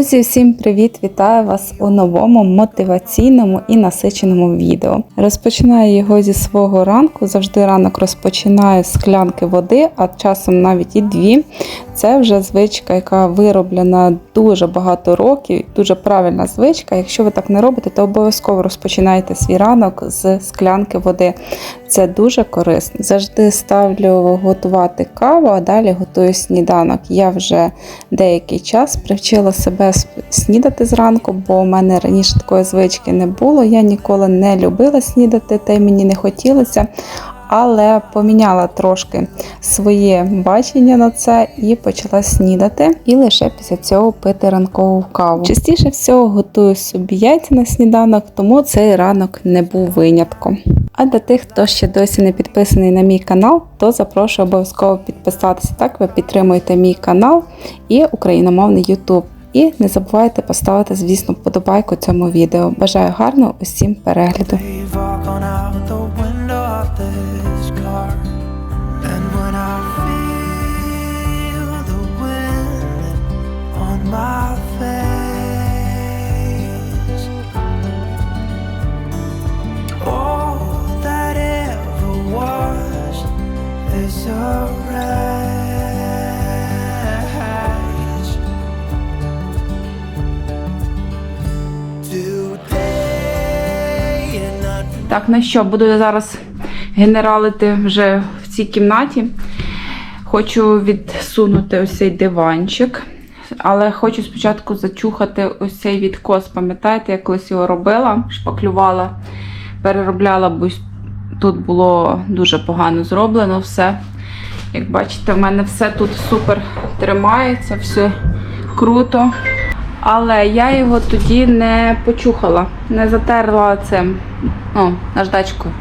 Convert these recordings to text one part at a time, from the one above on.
Друзі, всім привіт! Вітаю вас у новому мотиваційному і насиченому відео. Розпочинаю його зі свого ранку. Завжди ранок розпочинаю з склянки води, а часом навіть і дві. Це вже звичка, яка вироблена дуже багато років, дуже правильна звичка. Якщо ви так не робите, то обов'язково розпочинайте свій ранок з склянки води. Це дуже корисно. Завжди ставлю готувати каву, а далі готую сніданок. Я вже деякий час привчила себе снідати зранку, бо у мене раніше такої звички не було. Я ніколи не любила снідати, та й мені не хотілося. Але поміняла трошки своє бачення на це і почала снідати, і лише після цього пити ранкову каву. Частіше всього готую собі яйця на сніданок, тому цей ранок не був винятком. А для тих, хто ще досі не підписаний на мій канал, то запрошую обов'язково підписатися. Так ви підтримуєте мій канал і україномовний YouTube. І не забувайте поставити, звісно, вподобайку цьому відео. Бажаю гарного усім перегляду. Так, ну що, буду я зараз генералити вже в цій кімнаті. Хочу відсунути ось цей диванчик. Але хочу спочатку зачухати ось цей відкос. Пам'ятаєте, я колись його робила, шпаклювала, переробляла, бо тут було дуже погано зроблено все. Як бачите, в мене все тут супер тримається, все круто. Але я його тоді не почухала, не затерла цим ну, наждачкою.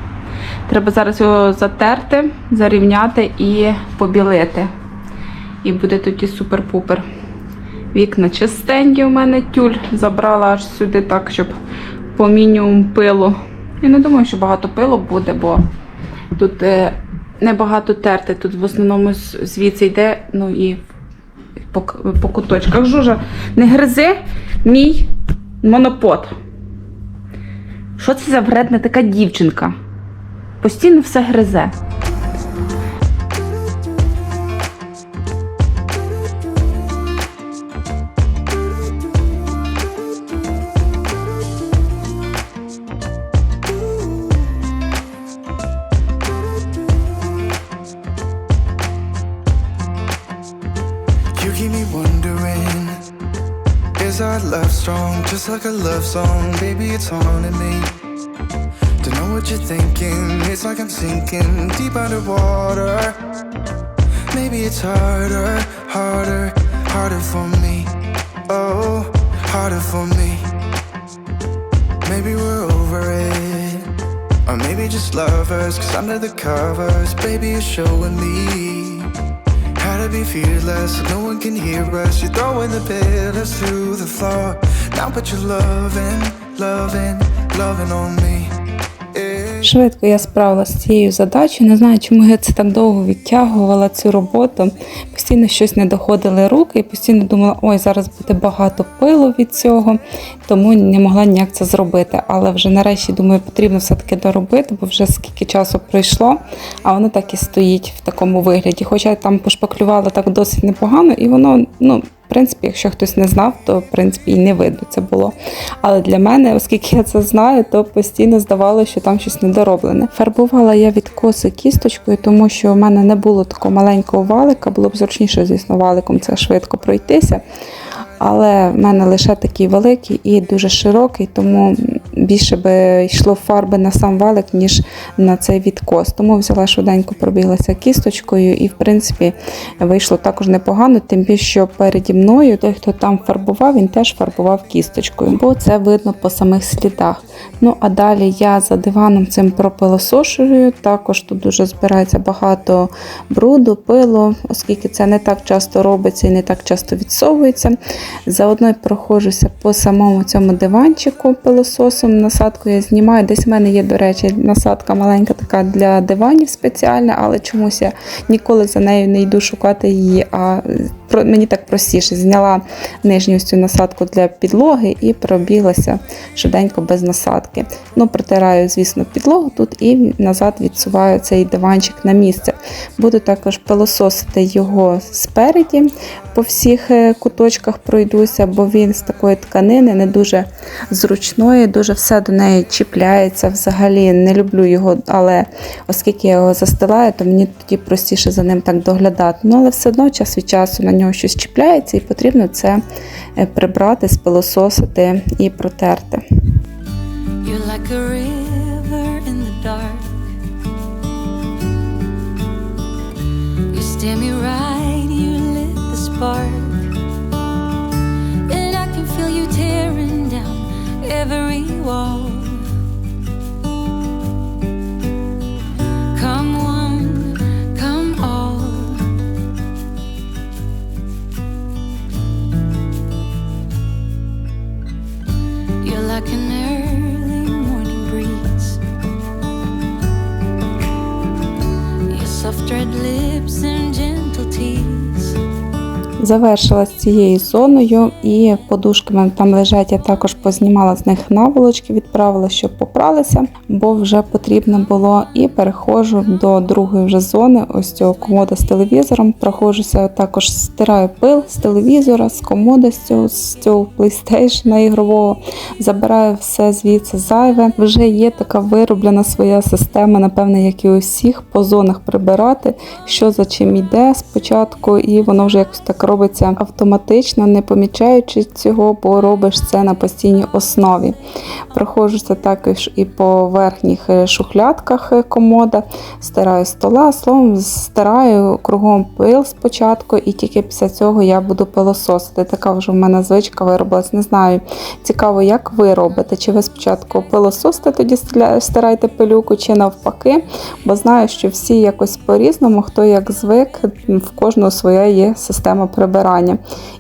Треба зараз його затерти, зарівняти і побілити. І буде тоді супер-пупер. Вікна чистенькі у мене тюль забрала аж сюди так, щоб по мінімум пилу. Я не думаю, що багато пилу буде, бо тут е, небагато терти. Тут в основному звідси йде, ну і по, по куточках. Жужа, не гризи мій монопод. Що це за вредна така дівчинка? Постійно все гризе. Like a love song Baby, it's haunting me. Don't know what you're thinking It's like I'm sinking deep underwater. Maybe it's harder, harder, harder for me. Oh, harder for me. Maybe we're over it. Or maybe just lovers Cause under the covers Baby, you're showing me how to be fearless, so no one can hear us. You're throwing the pillars through the floor. Now put your loving, loving, loving on. Швидко я справилася з цією задачею. Не знаю, чому я це так довго відтягувала цю роботу. Постійно щось не доходили руки і постійно думала, ой, зараз буде багато пилу від цього, тому не могла ніяк це зробити. Але вже нарешті думаю, потрібно все-таки доробити, бо вже скільки часу пройшло, а воно так і стоїть в такому вигляді. Хоча я там пошпаклювала так досить непогано, і воно, ну. В принципі, якщо хтось не знав, то в принципі і не видно це було. Але для мене, оскільки я це знаю, то постійно здавалося, що там щось недороблене. Фарбувала я відкоси кісточкою, тому що в мене не було такого маленького валика, було б зручніше, звісно, валиком це швидко пройтися. Але в мене лише такий великий і дуже широкий, тому більше би йшло фарби на сам валик, ніж на цей відкос. Тому взяла швиденько, пробіглася кісточкою, і в принципі вийшло також непогано, тим більше що переді мною той, хто там фарбував, він теж фарбував кісточкою, бо це видно по самих слідах. Ну а далі я за диваном цим пропилосошую. Також тут дуже збирається багато бруду, пилу, оскільки це не так часто робиться і не так часто відсовується. Заодно проходжуся по самому цьому диванчику пилососом. Насадку я знімаю. Десь в мене є, до речі, насадка маленька така для диванів спеціальна, але чомусь я ніколи за нею не йду шукати її. А мені так простіше. Зняла нижню цю насадку для підлоги і пробіглася швиденько без насадки. Ну, протираю, звісно, підлогу тут і назад відсуваю цей диванчик на місце. Буду також пилососити його спереді, по всіх е, куточках пройдуся, бо він з такої тканини не дуже зручної, дуже все до неї чіпляється. Взагалі не люблю його, але оскільки я його застилаю, то мені тоді простіше за ним так доглядати. Ну, але все одно час від часу на нього щось чіпляється, і потрібно це е, прибрати, спилососити і протерти. And I can feel you tearing down every wall. I can Завершила з цією зоною, і подушки мене там лежать. Я також познімала з них наволочки, відправила, щоб попралися, бо вже потрібно було. І переходжу до другої вже зони, ось цього комода з телевізором. Проходжуся, також стираю пил з телевізора, з комоди, з цього, з цього PlayStation ігрового. Забираю все звідси зайве. Вже є така вироблена своя система, напевне, як і у всіх, по зонах прибирати, що за чим йде спочатку, і воно вже якось так робиться автоматично, не помічаючи цього, бо робиш це на постійній основі. Проходжуся також і по верхніх е, шухлядках е, комода, стираю стола, словом, стираю кругом пил спочатку, і тільки після цього я буду пилососити. Така вже в мене звичка виробилась. Не знаю. Цікаво, як ви робите? Чи ви спочатку пилососите, тоді стираєте пилюку, чи навпаки? Бо знаю, що всі якось по-різному, хто як звик, в кожного своя є система прибирання.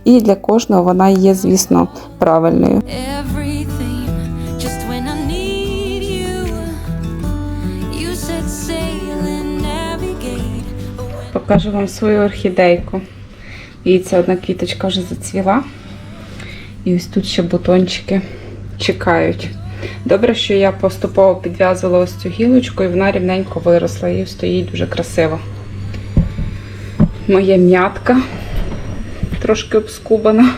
І для кожного вона є, звісно, правильною. Покажу вам свою орхідейку. Дивіться, одна квіточка вже зацвіла. І ось тут ще бутончики чекають. Добре, що я поступово підв'язувала ось цю гілочку і вона рівненько виросла і стоїть дуже красиво. Моя м'ятка трошки обскубана.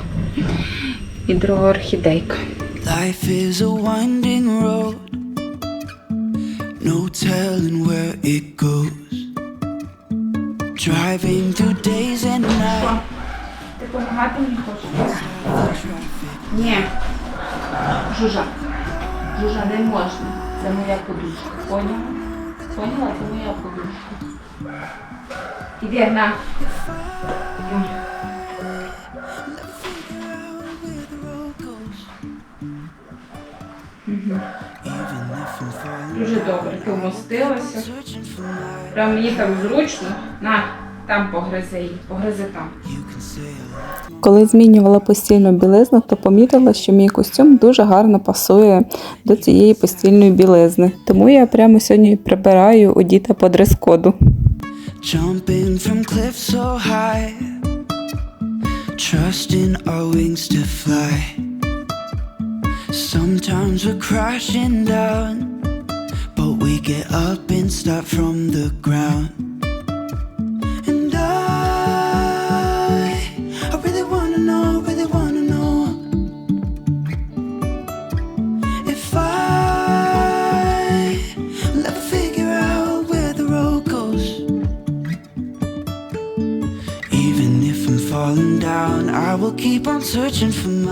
І друга орхідейка. Life is a winding road, no telling where it goes. Driving through days and nights. Ти допомагати мені хочеш? Ні. Жужа. Жужа, не можна. Це моя подушка. Поняла? Поняла? Це моя подушка. Іди, на. Дуже добре, ти вмостилася. Прям мені так зручно. На, там погризи її, погризи там. Коли змінювала постільну білизну, то помітила, що мій костюм дуже гарно пасує до цієї постільної білизни. Тому я прямо сьогодні прибираю у діта по дрес-коду. Trusting our wings to fly. Sometimes we're crashing down, but we get up and start from the ground.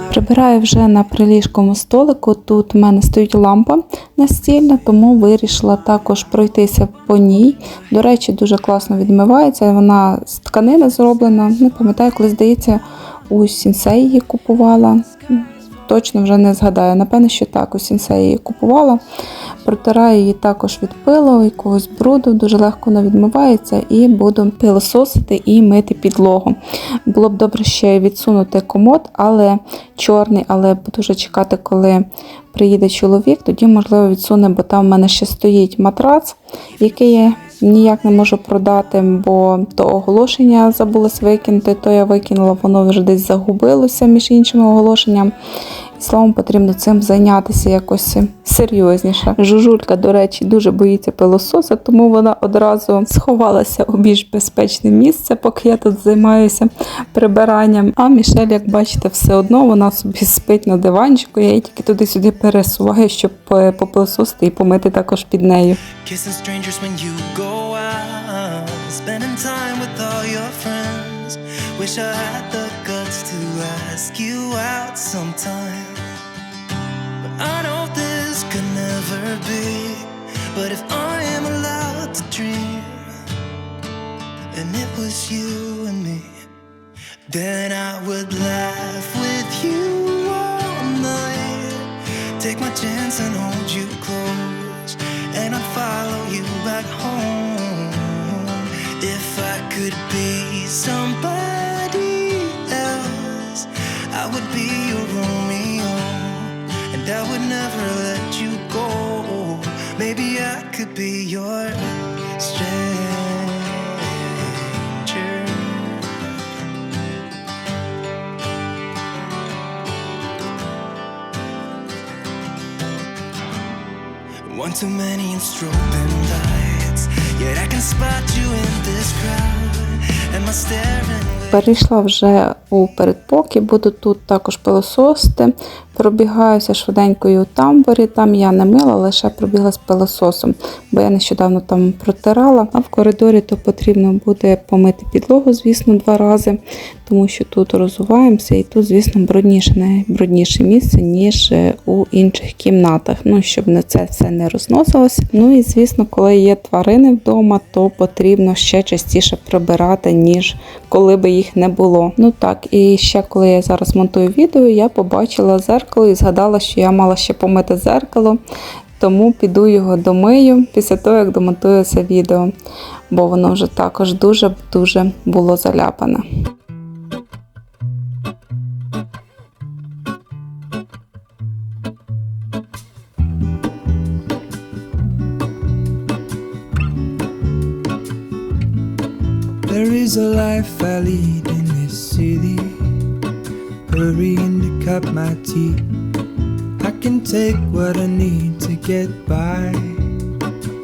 Прибираю вже на приліжкому столику. Тут в мене стоїть лампа настільна, тому вирішила також пройтися по ній. До речі, дуже класно відмивається. Вона з тканини зроблена. Не пам'ятаю, коли здається, у сінсей її купувала. Точно вже не згадаю. Напевно, що так, у сінсеї її купувала. Протираю її також від пилу, якогось бруду, дуже легко вона відмивається, і буду пилососити і мити підлогу. Було б добре ще відсунути комод, але чорний, але буду вже чекати, коли приїде чоловік, тоді, можливо, відсуне, бо там в мене ще стоїть матрац, який я ніяк не можу продати, бо то оголошення забулось викинути, то я викинула, воно вже десь загубилося між іншими оголошеннями. Словом, потрібно цим зайнятися якось серйозніше. Жужулька, до речі, дуже боїться пилососа, тому вона одразу сховалася у більш безпечне місце, поки я тут займаюся прибиранням. А Мішель, як бачите, все одно вона собі спить на диванчику. Я її тільки туди-сюди пересуваю, щоб е, попилососити і помити також під нею. Wish I had the guts to ask you out sometime. I know this could never be. But if I am allowed to dream, and it was you and me, then I would laugh with you all night. Take my chance and hold you close, too many and strobing lights. Yet I can spot you in this crowd. Am I staring? with- Перейшла вже у передпокій, буду тут також пилососити. Пробігаюся швиденько і у тамбурі. Там я не мила, лише пробігла з пилососом, бо я нещодавно там протирала. А в коридорі то потрібно буде помити підлогу, звісно, два рази, тому що тут розуваємося, і тут, звісно, брудніше, не місце, ніж е, у інших кімнатах. Ну, щоб на це все не розносилося. Ну і звісно, коли є тварини вдома, то потрібно ще частіше прибирати, ніж коли би їх не було. Ну так, і ще коли я зараз монтую відео, я побачила зеркало і згадала, що я мала ще помити зеркало. Тому піду його домию після того, як домонтую це відео, бо воно вже також дуже-дуже було заляпане. There is a life I lead in city. Hurrying to cut my teeth. I can take what I need to get by.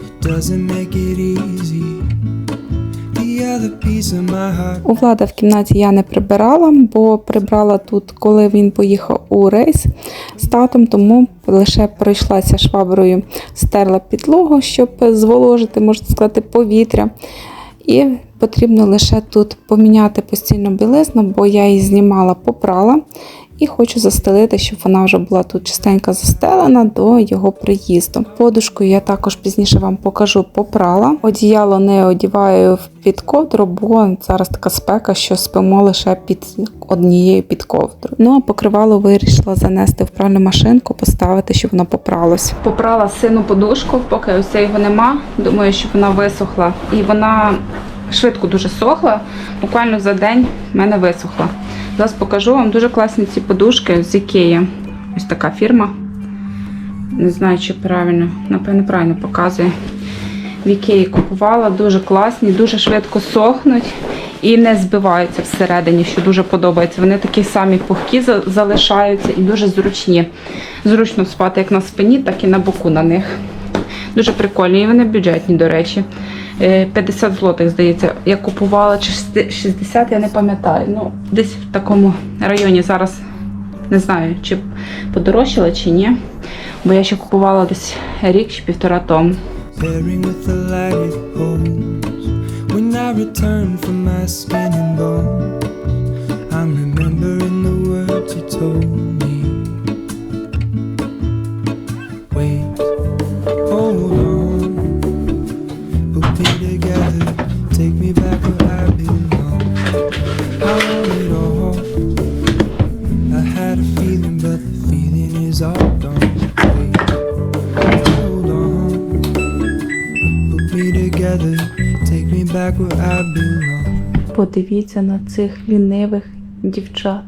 It doesn't make it easy. У влада в кімнаті я не прибирала, бо прибрала тут, коли він поїхав у рейс з татом, тому лише пройшлася шваброю, стерла підлогу, щоб зволожити, можна сказати, повітря. І потрібно лише тут поміняти постійно білизну, бо я її знімала, попрала. І хочу застелити, щоб вона вже була тут частенько застелена до його приїзду. Подушку я також пізніше вам покажу, попрала. Одіяло не одіваю під ковдру, бо зараз така спека, що спимо лише під однією під ковдрою. Ну а покривало вирішила занести в пральну машинку, поставити, щоб воно попралось. Попрала сину подушку, поки ось його нема. Думаю, щоб вона висохла. І вона швидко дуже сохла. Буквально за день в мене висохла. Зараз покажу вам дуже класні ці подушки з Ікеї. Ось така фірма. Не знаю, чи правильно, напевно, правильно показує. В Ікеї купувала, дуже класні, дуже швидко сохнуть і не збиваються всередині, що дуже подобається. Вони такі самі пухкі залишаються і дуже зручні. Зручно спати як на спині, так і на боку на них. Дуже прикольні, і вони бюджетні, до речі. Е, 50 злотих, здається, я купувала чи 60, я не пам'ятаю. Ну, десь в такому районі зараз не знаю, чи подорожчала, чи ні. Бо я ще купувала десь рік чи півтора тому. I'm remembering the words you told Подивіться на цих лінивих дівчат.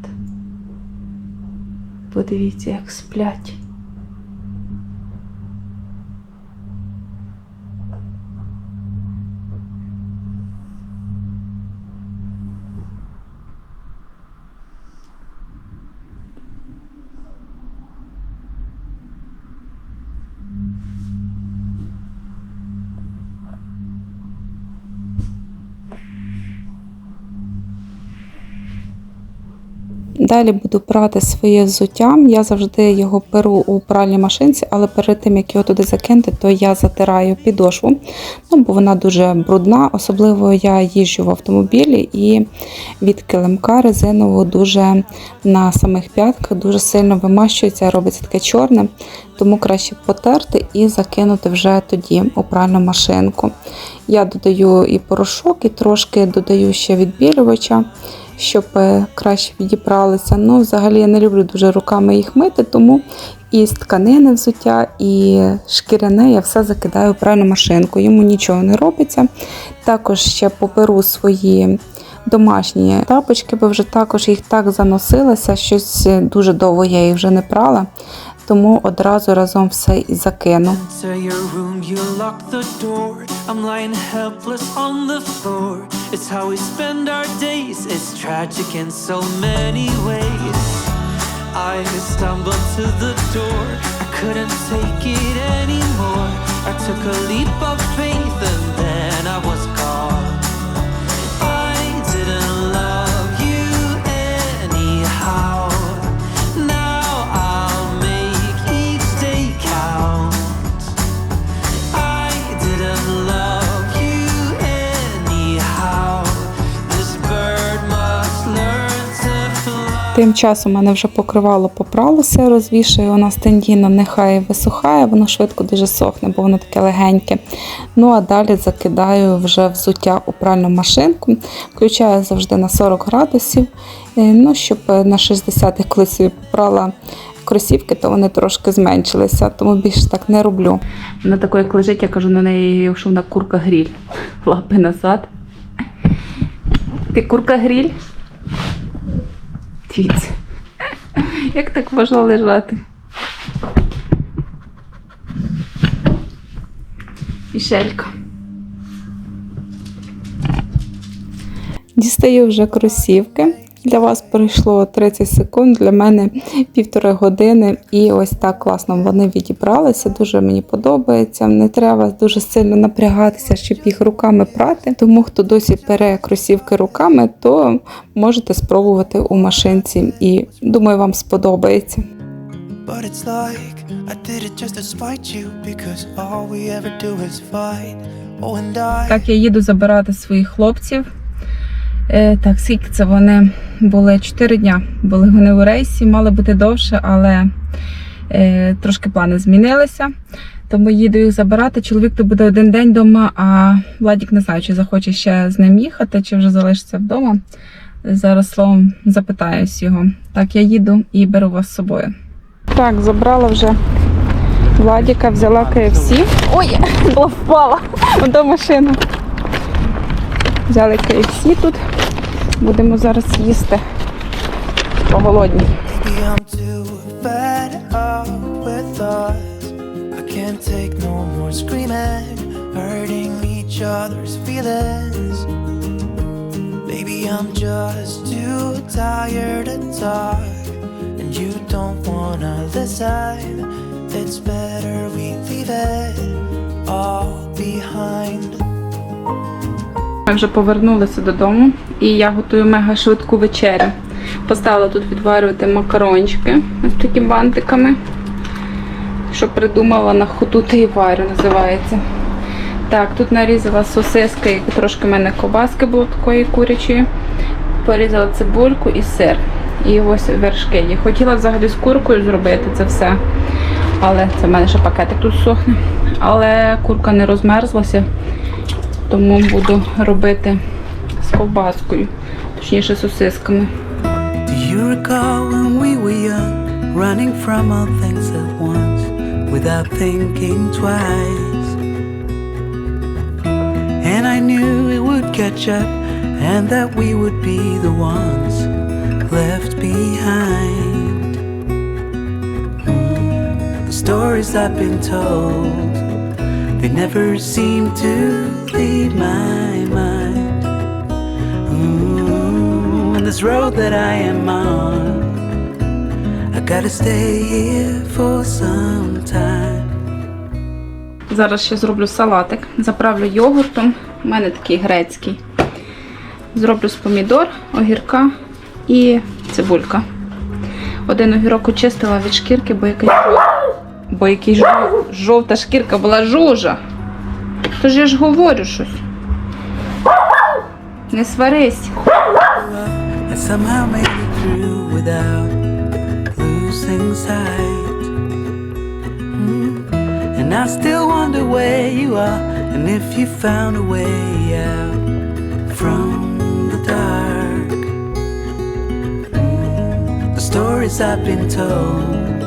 Подивіться, як сплять. Далі буду прати своє взуття. Я завжди його перу у пральній машинці, але перед тим як його туди закинути, то я затираю підошву, ну, бо вона дуже брудна. Особливо я їжджу в автомобілі і від килимка резинового дуже на самих п'ятках дуже сильно вимащується, робиться таке чорне, тому краще потерти і закинути вже тоді у пральну машинку. Я додаю і порошок, і трошки додаю ще відбілювача щоб е, краще відібралися. Ну, взагалі я не люблю дуже руками їх мити, тому і з тканини взуття, і шкіряне я все закидаю в пральну машинку. Йому нічого не робиться. Також ще поперу свої. Домашні тапочки, бо вже також їх так заносилося, щось дуже довго я їх вже не прала, тому одразу разом все і закину. I stumbled to the door. I couldn't take it anymore. I took a leap of faith Тим часом у мене вже покривало попралося, розвішую, воно стендійно нехай висухає, воно швидко дуже сохне, бо воно таке легеньке. Ну а далі закидаю вже взуття у пральну машинку, включаю завжди на 40 градусів, е, ну, щоб на 60 коли собі попрала кросівки, то вони трошки зменшилися, тому більше так не роблю. Вона такою як лежить, я кажу на неї, що вона курка гріль. Лапи назад. Ти курка гріль? Дивіться. Як так можна лежати? Мішелька. Дістаю вже кросівки. Для вас пройшло 30 секунд, для мене півтори години. І ось так класно вони відібралися. Дуже мені подобається. Не треба дуже сильно напрягатися, щоб їх руками прати. Тому хто досі пере кросівки руками, то можете спробувати у машинці. І думаю, вам сподобається. But it's like I did it just to spite you because all we ever do is fight. Oh, and I. Так, я їду забирати своїх хлопців. Е, так, скільки це вони були? Чотири дня. Були вони у рейсі, мали бути довше, але е, трошки плани змінилися. Тому їду їх забирати. Чоловік то буде один день вдома, а Владік не знаю, чи захоче ще з ним їхати, чи вже залишиться вдома. Зараз словом запитаюсь його. Так, я їду і беру вас з собою. Так, забрала вже Владіка, взяла KFC. Ой, була впала до машини. Взяли KFC тут. Будемо зараз їсти. Other's feelings. Maybe I'm just too tired to talk, and you don't wanna listen. It's better we leave it all behind. Ми вже повернулися додому і я готую мега швидку вечерю. Поставила тут відварювати макарончики ось такими бантиками. Що придумала на ходу та й варю, називається. Так, тут нарізала сосиски, і трошки в мене ковбаски було такої курячої. Порізала цибульку і сир. І ось вершки. Я хотіла взагалі з куркою зробити це все. Але це в мене ще пакетик тут сохне. Але курка не розмерзлася, тому буду робити з ковбаскою, точніше сосисками. Do you recall when we were young, running from all things at once, without thinking twice? And I knew it would catch up and that we would be the ones left behind. Mm, The stories I've been told, they never seem to leave my mind. Ooh, and this road that I am on, I gotta stay here for some time. Зараз ще зроблю салатик. Заправлю йогуртом. У мене такий грецький. Зроблю з помідор, огірка і цибулька. Один огірок очистила від шкірки, бо жов- бо якась жов- жовта шкірка була жужа. Тож я ж говорю щось. Не сварись. and. Mm. I still wonder where you are, and if you found a way out from the dark. Mm. The stories I've been told,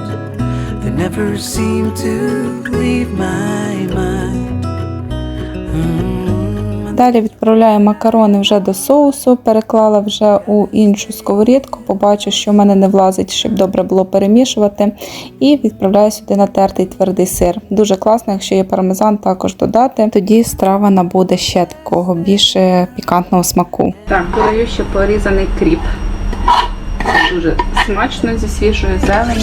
they never seem to leave my mind. Далі відправляю макарони вже до соусу, переклала вже у іншу сковорідку, побачу, що в мене не влазить, щоб добре було перемішувати. І відправляю сюди натертий твердий сир. Дуже класно, якщо є пармезан, також додати. Тоді страва набуде ще такого більше пікантного смаку. Так, додаю ще порізаний кріп. Це дуже смачно зі свіжою зеленю.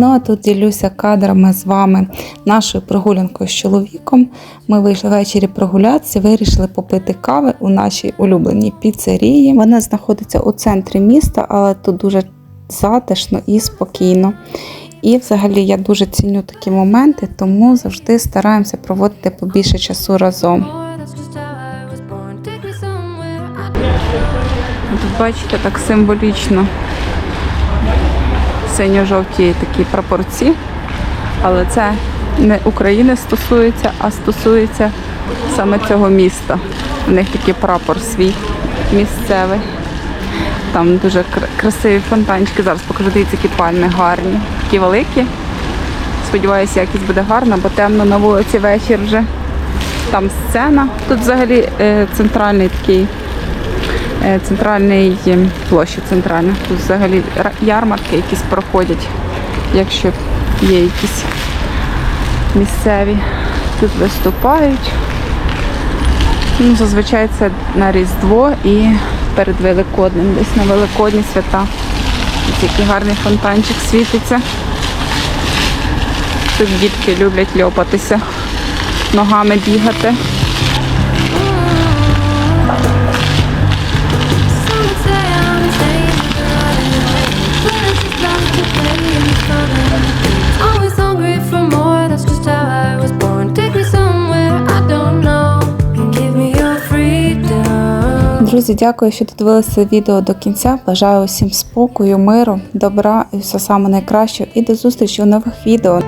Ну а тут ділюся кадрами з вами нашою прогулянкою з чоловіком. Ми вийшли ввечері прогулятися, вирішили попити кави у нашій улюбленій піцерії. Вона знаходиться у центрі міста, але тут дуже затишно і спокійно. І взагалі я дуже ціню такі моменти, тому завжди стараємося проводити побільше часу разом. Тут бачите, так символічно синьо-жовті такі прапорці, але це не України стосується, а стосується саме цього міста. У них такий прапор свій місцевий. Там дуже красиві фонтанчики. Зараз покажу, дивіться, які пальми гарні. Такі великі. Сподіваюся, якість буде гарна, бо темно на вулиці вечір вже. Там сцена. Тут взагалі е, центральний такий е, центральний е, площа центральна. Тут взагалі ярмарки якісь проходять, якщо є якісь місцеві. Тут виступають. Ну, зазвичай це на Різдво і перед Великоднем, десь на Великодні свята. Ось який гарний фонтанчик світиться. Тут дітки люблять льопатися, ногами бігати. Друзі, дякую, що додивилися відео до кінця. Бажаю усім спокою, миру, добра і все саме найкраще. І до зустрічі у нових відео.